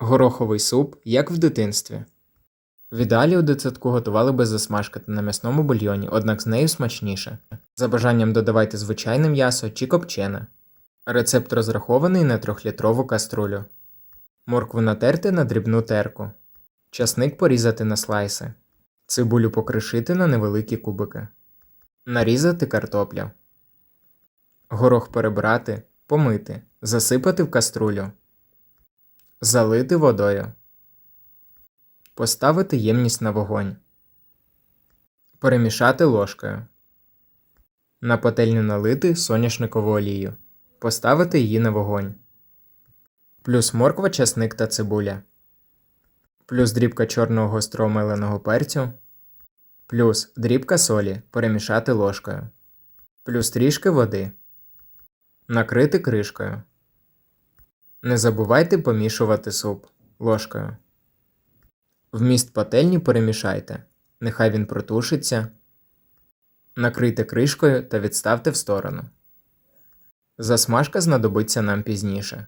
Гороховий суп, як в дитинстві. В ідеалі у дитсадку готували без засмажки та на м'ясному бульйоні, однак з нею смачніше. За бажанням додавайте звичайне м'ясо чи копчене. Рецепт розрахований на 3-літрову каструлю. Моркву натерти на дрібну терку. Часник порізати на слайси. Цибулю покришити на невеликі кубики. Нарізати картоплю. Горох перебрати, помити, засипати в каструлю. Залити водою. Поставити ємність на вогонь. Перемішати ложкою. На пательню налити соняшникову олію. Поставити її на вогонь. Плюс морква, часник та цибуля. Плюс дрібка чорного гострого меленого перцю. Плюс дрібка солі перемішати ложкою. Плюс трішки води. Накрити кришкою. Не забувайте помішувати суп ложкою. Вміст пательні перемішайте. Нехай він протушиться. Накрийте кришкою та відставте в сторону. Засмажка знадобиться нам пізніше.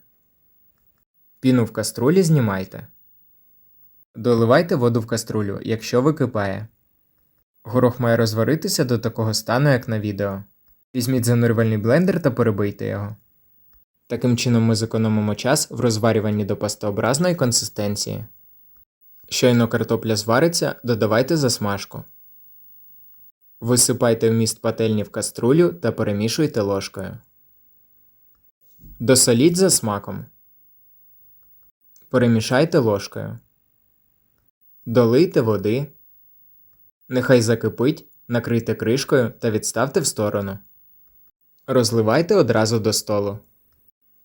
Піну в каструлі знімайте. Доливайте воду в каструлю, якщо википає. Горох має розваритися до такого стану, як на відео. Візьміть занурювальний блендер та перебийте його. Таким чином ми зекономимо час в розварюванні до пастообразної консистенції. Щойно картопля звариться, додавайте засмажку. Висипайте вміст пательні в каструлю та перемішуйте ложкою. Досоліть за смаком. Перемішайте ложкою. Долийте води. Нехай закипить, накрийте кришкою та відставте в сторону. Розливайте одразу до столу.